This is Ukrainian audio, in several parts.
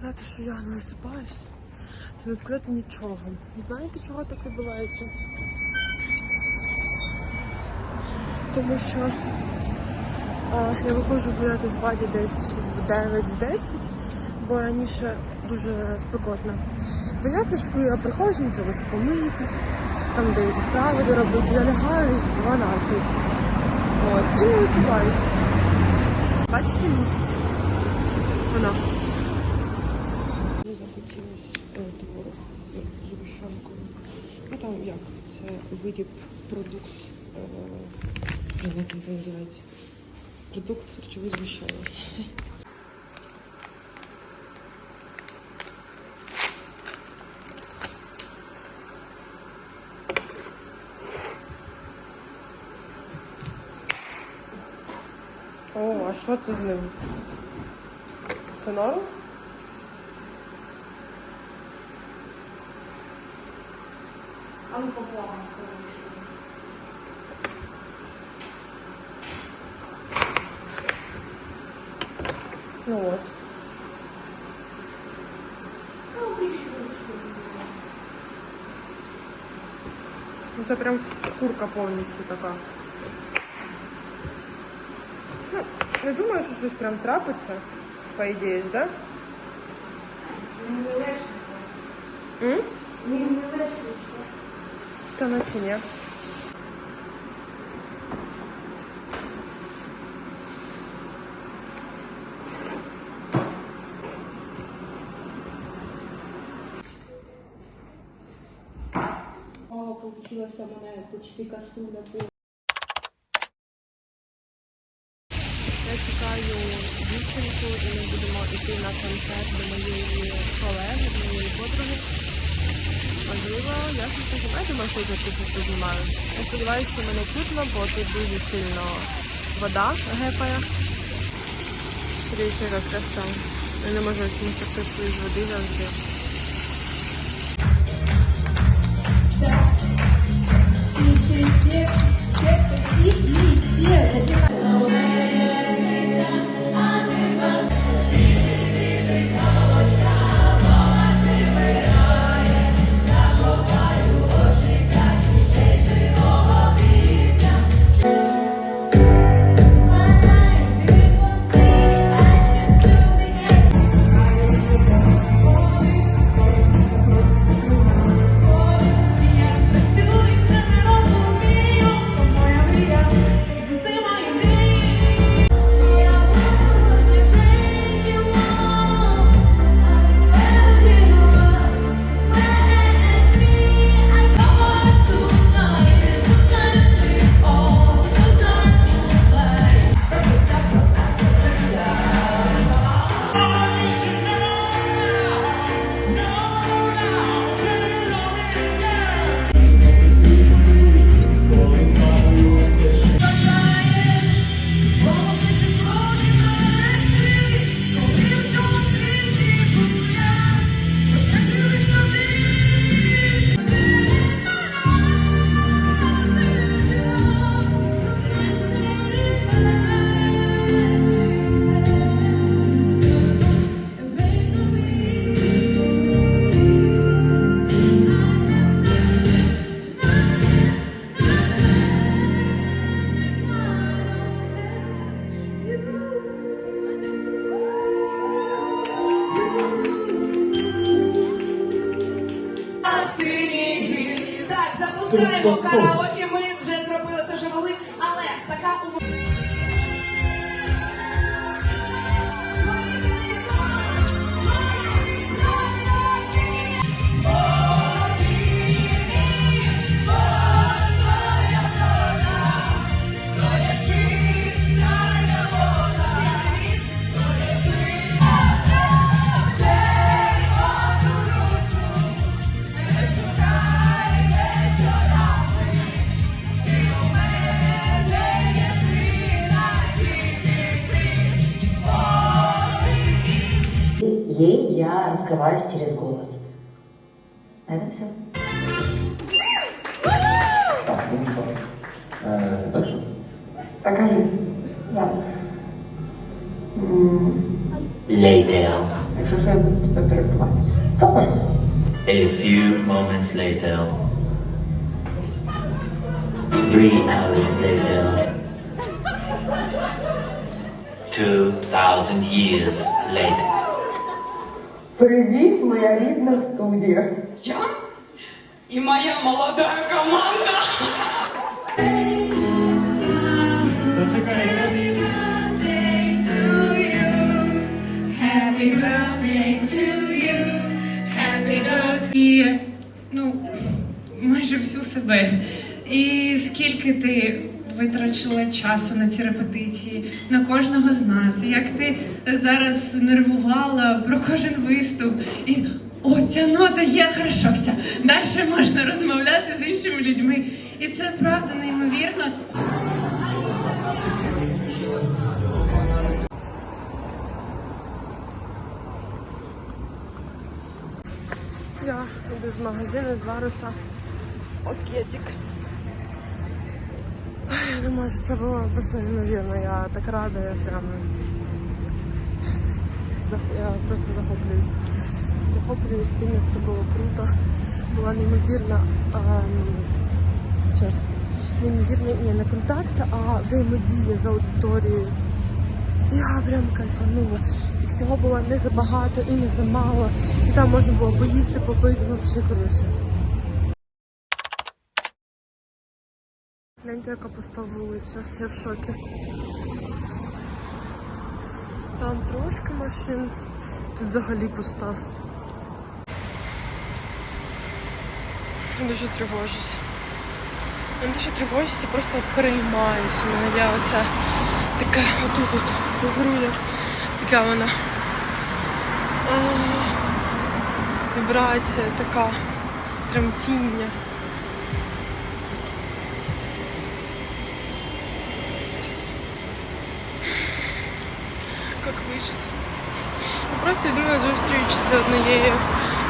сказати, що я не висипаюсь, це не сказати нічого. Знаєте, чого так відбувається? Тому що а, я виходжу гуляти в баді десь в 9-10, бо раніше дуже спекотно. Понятно, що коли я приходжу, мені треба помитись, там деякі справи доробити, я лягаю в 12. От, і не висипаюсь. Бачите місяць? Вона. Мені захотілося е, творог з згущенкою. Ну там як? Це виріб, продукт. Е, як він називається? Продукт харчовий згущений. О, а що це з ним? Це норм? Ну от. Ну, Це прям шкурка повністю така. Ну, не думаю, що щось прям трапиться, по ідеї, да? М? Та наче ні. О, мене почти кастуля по Я чекаю дівчинку і ми будемо йти на концерт до моєї колеги, до моєї подруги. Можливо, я щось познімаю, думаю, що я тут познімаю. Я сподіваюся, що мене чутно, бо тут дуже сильно вода гепає. Яка краса. Я не можу так з води завжди. Так, я раскрываюсь через голос. Это все. Так, ну що? Е, тепер що? Покажи. Запуск. Lay down. Якщо що я буду тебе перебувати. Та, пожалуйста. A few moments later. Three hours later. Two thousand years later. Привіт, моя рідна студія. Я і моя молода команда. і ну, майже всю себе. І скільки ти витрачила часу на ці репетиції, на кожного з нас, як ти зараз нервувала про кожен виступ. І о, ця нота є хорошо, все. Далі можна розмовляти з іншими людьми. І це правда неймовірно. Я йду з магазину з Варуса. Пакетик. Я думаю, що це було просто неймовірно. Я так рада, я прям я просто захоплююсь. Захоплююсь тим, як це було круто. Була неймовірна зараз. Неймовірна ні, не контакт, а взаємодія з аудиторією. Я прям кайфанула. І всього було не забагато і не замало. І там можна було поїсти, попити, ну все коротше. Гляньте, яка пуста вулиця. Я в шокі. Там трошки машин, тут взагалі пуста. Я дуже тривожусь. Я дуже тривожусь, я просто переймаюся. Є оця така отут от в грудях. Така вона. Вібрація така, тремтіння. вижити? Ну, Просто йду на зустріч з однією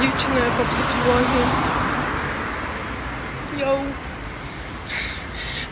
дівчиною по психології. Йоу.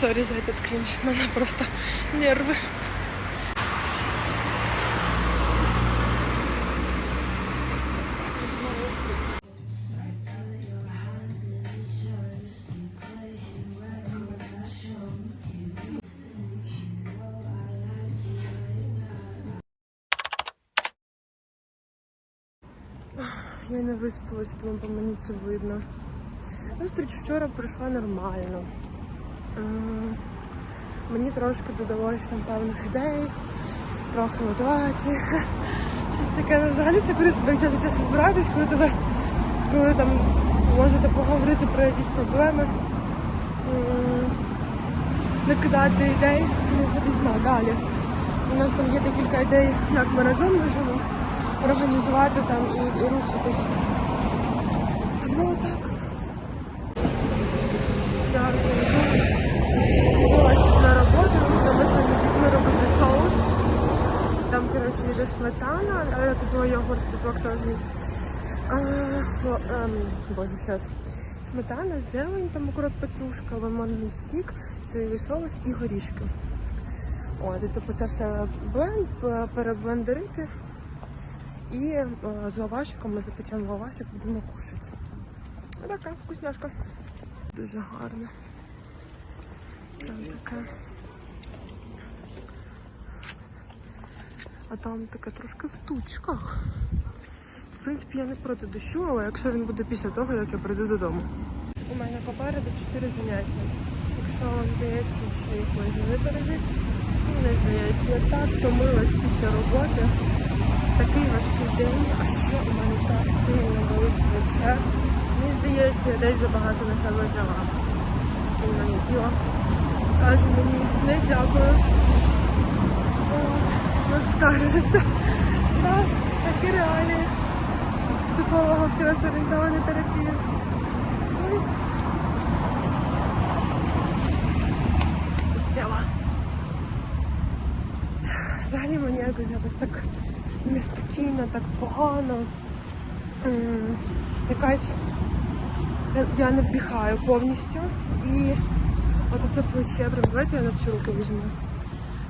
Сорі за этот кринж, у мене просто нерви. Виспалась, тому по мені це видно. Зустріч вчора пройшла нормально. Мені трошки додалося там певних ідей, трохи мотивації. Щось таке ну, взагалі це корисно так часу часу збиратись, коли тебе коли там можете поговорити про якісь проблеми, не кидати ідей, ну кудись далі. У нас там є декілька ідей, як ми разом можемо організувати там і, рухатись. Ну так. Я вже на роботу, тому ми з дітьми робити соус. Там, коротше, йде сметана, а я купила йогурт безлактозний. А, ну, ем, боже, зараз. Сметана, зелень, там акурат петрушка, лимонний сік, соєвий соус і горішки. От, і типу це все бленд, переблендерити. І е, з лавашиком ми запечемо лавашик, будемо кушати. Така вкусняшка. Дуже гарно. Там таке. А там таке трошки в тучках. В принципі, я не проти дощу, але якщо він буде після того, як я прийду додому. У мене попереду 4 заняття. Якщо вам здається, що їх можна ну не здається. Я так втомилась після роботи. Такий важкий день, а ще у мене так сильно болить плече. Мені здається, я десь забагато на себе взяла. І мені тіло каже мені не дякую. Наскаржиться. Так, такі реалії. Психолога вчора орієнтована терапія. Успіла. Взагалі мені якось якось так неспокійно, так погано. Якась я- не вдихаю повністю. І от оце плече, прям давайте я на цю руку візьму.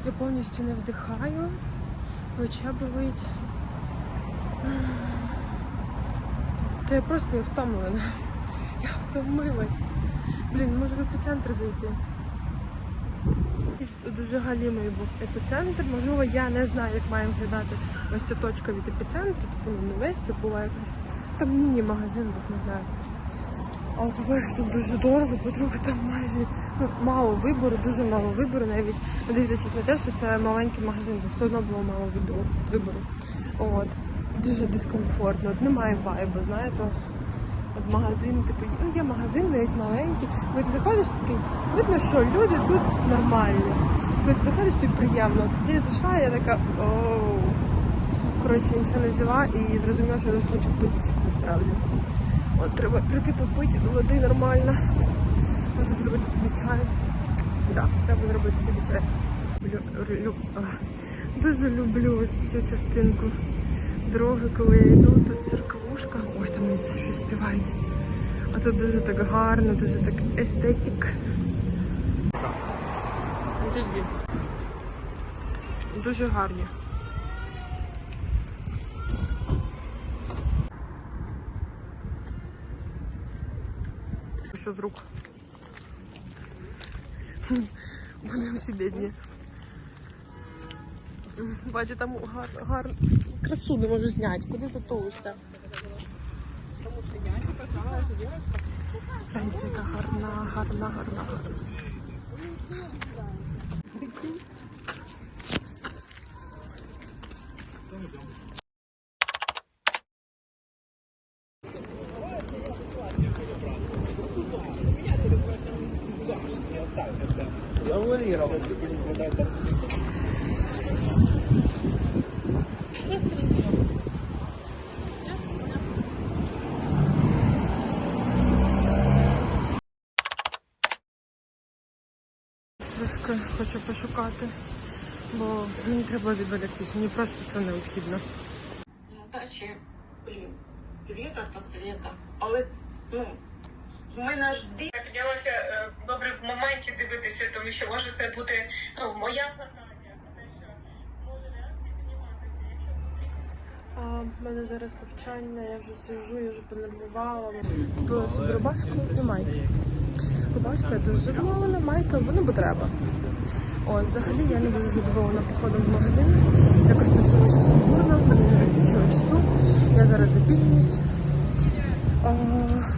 Я повністю не вдихаю, плече болить. Та я просто я втомлена. Я втомилась. Блін, може в епіцентр зайти. Дуже галімий був епіцентр. Можливо, я не знаю, як має виглядати ось ця точка від епіцентру. Типу ну, не весь це була якась. Там міні-магазин був, не знаю. Але по-перше, тут дуже дорого, по-друге, там майже ну, мало вибору, дуже мало вибору, навіть не дивлячись на те, що це маленький магазин, бо все одно було мало вибору. От. Дуже дискомфортно. От немає вайбу, знаєте. От магазин, типу, ну є магазин, навіть маленький. Коли ти заходиш такий, видно, що люди тут нормальні. Коли ти заходиш, тобі приємно. Тоді я зайшла, я така оу. Коротше, нічого не взяла і зрозуміла, що я дуже хочу пити насправді. От треба прийти попити води нормально. Може зробити собі чай. Так, треба зробити собі чай. Дуже люблю цю частинку дороги, коли я йду, тут церквушка. Ой, там щось співають. А тут дуже так гарно, дуже так естетик. Дуже гарні. Що з рук? Будемо всі бідні. Бачите, там гар, гар... красу не можу зняти. Куди ти тулишся? Гляньте, яка гарна, гарна, гарна, гарна. Трошки хочу пошукати, бо мені треба відволіктися, мені просто це необхідно. Дачі, блін, світа та світа. Але ну, ми наш дім. Я піднялася добре в моменті дивитися, тому що може це бути ну, моя фантазія, про те, що може реакція підніматися, якщо потрібно. А, в мене зараз навчання, я вже сижу, я вже понервувала. Купила собі рубашку і майки. Рубашка я дуже задоволена, майка, ну бо треба. От, взагалі я не дуже задоволена походом в магазин. Якось це все вийшло сумбурно, мені не вистачило часу. Я зараз запізнююсь.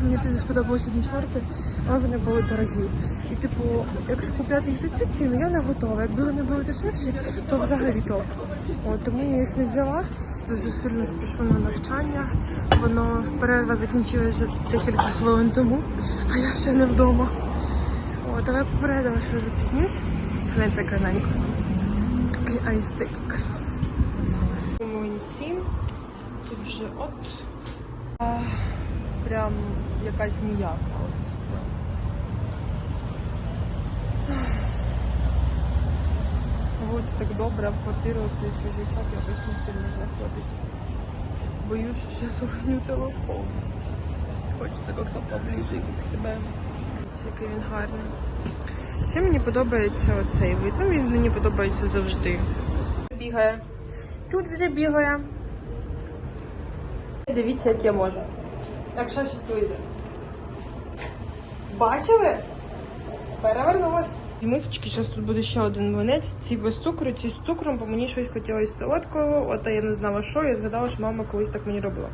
Мені дуже сподобалися ці шорти, але вони були дорогі. І типу, якщо купляти їх за цю ціну, я не готова. Якби вони були дешевші, то взагалі топ. От, тому я їх не взяла. Дуже сильно спішу на навчання. Воно перерва закінчилася вже декілька хвилин тому, а я ще не вдома. От, але попередила, що запізнюсь. Гляньте гарненько. Такий аестетик. Млинці. Тут вже от. Прям якась ніяка. От. От так добре, а в квартиру цей свіжачок якось не сильно заходить. Боюсь, що зараз уроню телефон. Хочеться як-то поближе к себе. Ось який він гарний. Ще мені подобається оцей вид. Ну, він мені подобається завжди. Бігає. Тут вже бігає. Дивіться, як я можу. Якщо щось вийде. Бачили? Перевернулась. Мисочки, зараз тут буде ще один млинець. Ці без цукру, ці з цукром, бо мені щось хотілося солодкого. От я не знала, що. Я згадала, що мама колись так мені робила.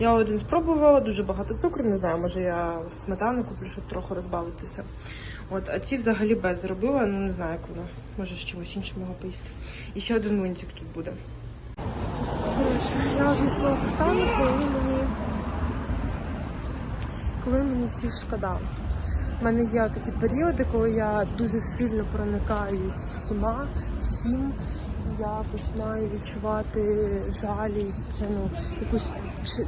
Я один спробувала, дуже багато цукру, не знаю, може я сметану куплю, щоб трохи розбавитися. От, а ці взагалі без зробила, ну не знаю, як воно. Може з чимось іншим його поїсти. І ще один млинчик тут буде. Я обійшла в стан, коли мені коли мені всіх шкода. У мене є такі періоди, коли я дуже сильно проникаюсь всіма, всім. Я починаю відчувати жалість, ну, якусь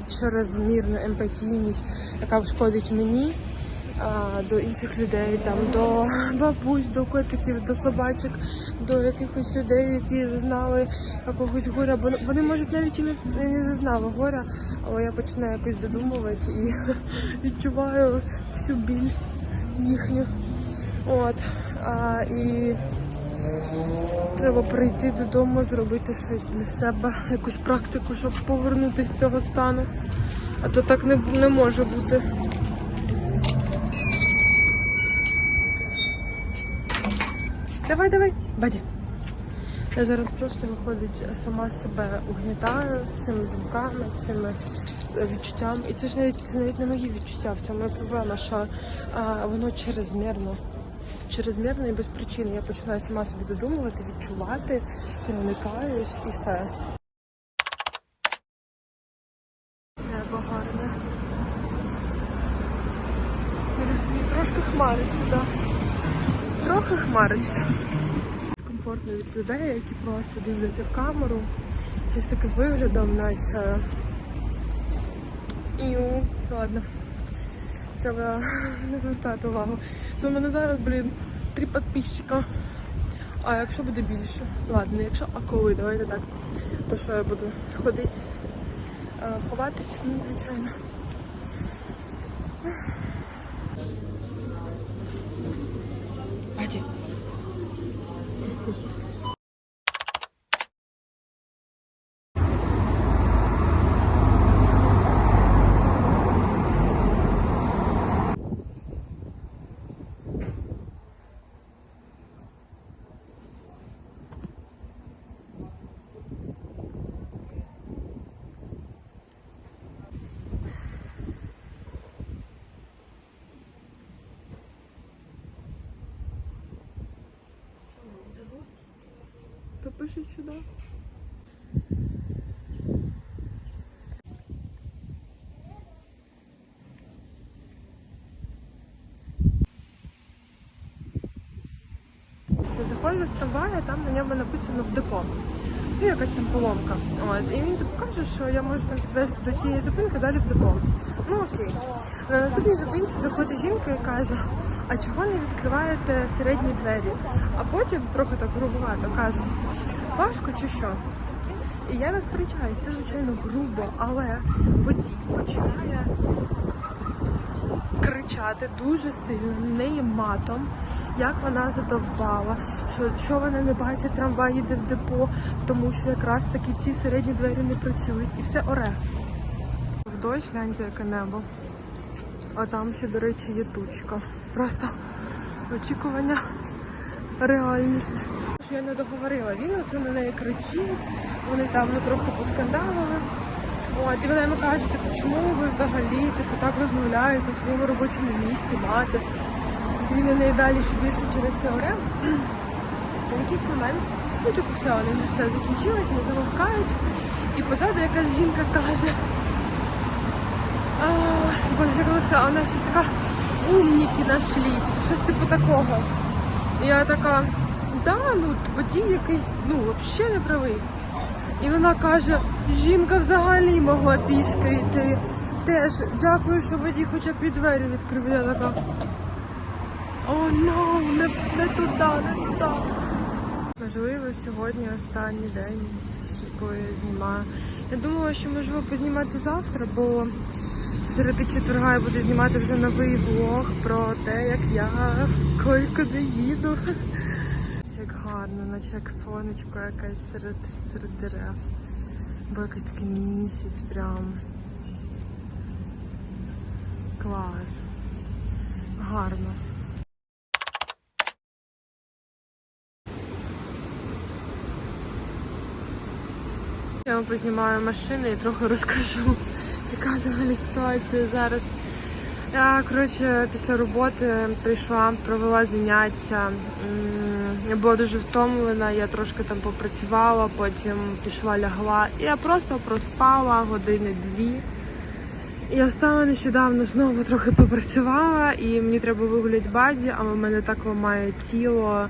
чрезмірну емпатійність, яка шкодить мені, а, до інших людей, там, до бабусь, до котиків, до собачок, до якихось людей, які зазнали якогось горя. Бо вони можуть навіть і не, не зазнали горя, але я починаю якось додумувати і відчуваю всю біль їхню. От. А, і Треба прийти додому, зробити щось для себе, якусь практику, щоб повернутися з цього стану. А то так не, не може бути. Давай, давай, баді. Я зараз просто виходить сама себе угнітаю цими думками, цими е, відчуттями. І це ж навіть це навіть не мої відчуття. В цьому проблема, що а, воно чрезмірно. Чрезмірно і без причини. Я починаю сама собі додумувати, відчувати, проникаюсь і все. Небо гарне. Не розумію, трошки хмариться, так. Да. Трохи хмариться комфортно від людей, які просто дивляться в камеру. Щось таке виглядом, наче. Іу, ладно. Треба не звертати увагу. Це у мене зараз, блін, три підписчика. А якщо буде більше? Ладно, якщо, а коли, давайте так. То що я буду ходити, е, ховатись, ну, звичайно. Баді. Сюди. Це заходжу в трамвай, а там на ньому написано в депо. Ну, якась там поломка. От. І він типу каже, що я можу там підвезти до цієї зупинки далі в депо. Ну окей. На наступній зупинці заходить жінка і каже, а чого не відкриваєте середні двері? А потім, трохи так грубувато, каже, важко чи що? І я не сперечаюсь, це звичайно грубо, але водій починає кричати дуже сильно, неї матом, як вона задовбала, що, що вона не бачить, трамвай їде в депо, тому що якраз таки ці середні двері не працюють і все оре. В дощ гляньте, яке небо. А там ще, до речі, є тучка. Просто очікування, реальність. Я не договорила, він оце на неї кричить, вони там ну, трохи поскандалили. От, і вона йому каже, типу, чому ви взагалі типу, так розмовляєте в своєму робочому місці, мати. Він на неї далі ще більше через це оре. В якийсь момент, ну типу, все, вони все закінчилось, вони замовкають. І позаду якась жінка каже. Як сказала, вона щось така умніки нашлись, щось типу такого. І я така, да, ну водій якийсь, ну, взагалі не правий. І вона каже, жінка взагалі могла пішки йти. Теж дякую, що водій хоча б і двері відкрив. Я така. О, ну, не, не туди, не туди. Можливо, сьогодні останній день, коли я знімаю. Я думала, що можливо познімати завтра, бо серед четверга я буду знімати вже новий влог про те, як я кой куди їду. Гарно, наче як сонечко якесь серед, серед дерев. Бо якийсь такий місяць прям. Клас. Гарно. Я вам познімаю машину і трохи розкажу, яка взагалі ситуація зараз. Я, коротше, після роботи прийшла, провела заняття. Я була дуже втомлена, я трошки там попрацювала, потім пішла лягла. Я просто проспала години дві. Я встала нещодавно, знову трохи попрацювала, і мені треба вигуляти баді, а в мене так ламає тіло.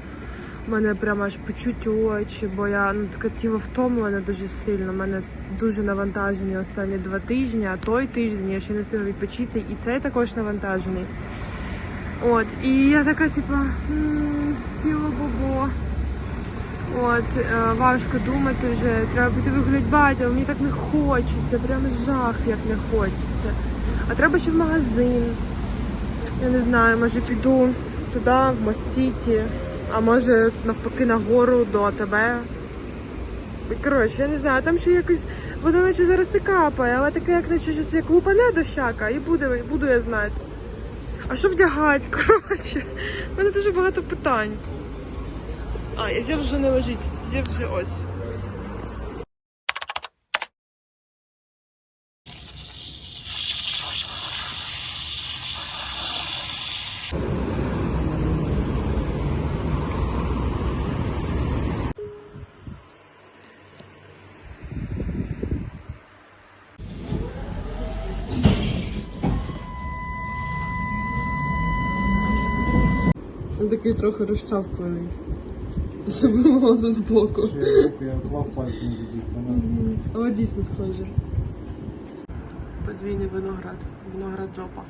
Мене прямо аж печуть очі, бо я ну таке тіло втомлене дуже сильно. У мене дуже навантажені останні два тижні, а той тиждень я ще не встигла відпочити, і цей також навантажений. От, і я така, типу, «М, тіло бобо. От, е, важко думати вже, треба піти виглядати батя, мені так не хочеться, прям жах, як не хочеться. А треба ще в магазин. Я не знаю, може піду туди, в Мост-Сіті. А може навпаки нагору до АТБ. Коротше, я не знаю, там ще якось воно наче зараз і капає, але таке, як наче щось як лупане дощака, і буде, буду я знати. А що вдягати? Коротше, в мене дуже багато питань. А, зір вже не лежить. Зір вже ось. Він такий трохи розчавканий. Особливо з боку. Я клав пальцем Але дійсно схоже. Подвійний виноград. Виноград жопа.